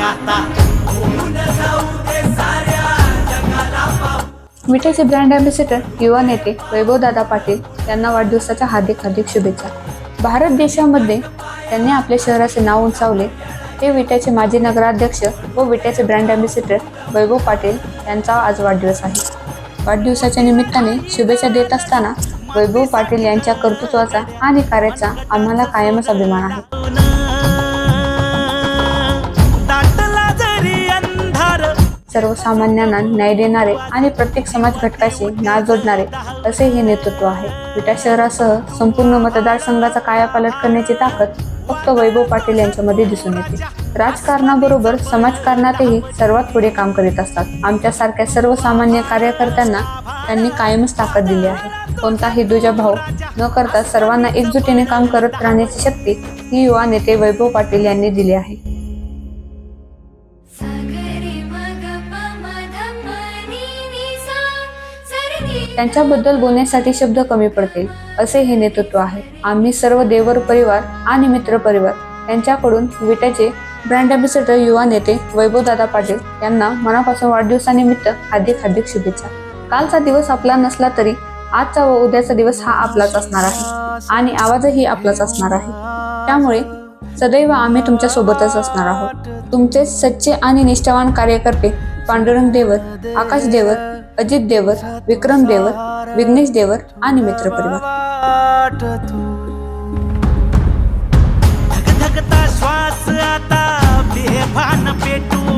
आता होऊन brand ambassador युवा नेते वैभवदादा पाटील यांना वाढदिवसाच्या हार्दिक हार्दिक शुभेच्छा. भारत देशामध्ये त्यांनी आपल्या शहराचे नाव उंचावले. ते विट्याचे माजी नगराध्यक्ष व विट्याचे ब्रँड अँबॅसेडर वैभव पाटील यांचा आज वाढदिवस आहे. वाढदिवसाच्या निमित्ताने शुभेच्छा देत असताना वैभव पाटील यांच्या कर्तृत्वाचा आणि कार्याचा आम्हाला कायमच अभिमान आहे. सर्वसामान्यांना न्याय देणारे आणि प्रत्येक समाज घटकाशी नाळ जोडणारे असे हे नेतृत्व आहे. विटा शहरासह संपूर्ण मतदारसंघाचा कायापालट करण्याची ताकद फक्त वैभव पाटील यांच्यामध्ये दिसून येते. राजकारणाबरोबर समाजकारणातही सर्वात पुढे काम करीत असतात. आमच्यासारख्या सर्वसामान्य कार्यकर्त्यांना त्यांनी कायमच ताकद दिली आहे. कोणताही दुजाभाव न करता सर्वांना एकजुटीने काम करत राहण्याची शक्ती ही युवा नेते वैभव पाटील यांनी दिली आहे. त्यांच्याबद्दल बोलण्यासाठी शब्द कमी पडतील असे हे नेतृत्व आहे. आम्ही सर्व देवर परिवार आणि मित्र परिवार यांच्याकडून विट्याचे ब्रँड अँबॅसेडर युवा नेते वैभवदादा पाटील यांना मनापासून वाढदिवसानिमित्त हार्दिक हार्दिक शुभेच्छा. कालचा दिवस आपला नसला तरी आजचा व उद्याचा दिवस हा आपलाच असणार आहे आणि आवाजही आपलाच असणार आहे. त्यामुळे सदैव आम्ही तुमच्या सोबतच असणार आहोत. तुमचे सच्चे आणि निष्ठावान कार्यकर्ते पांडुरंग देवत आकाश देवत अजित देवर विक्रम देवर विघ्नेश देवर आणि मित्रपरिवार वाट श्वास आता पेटू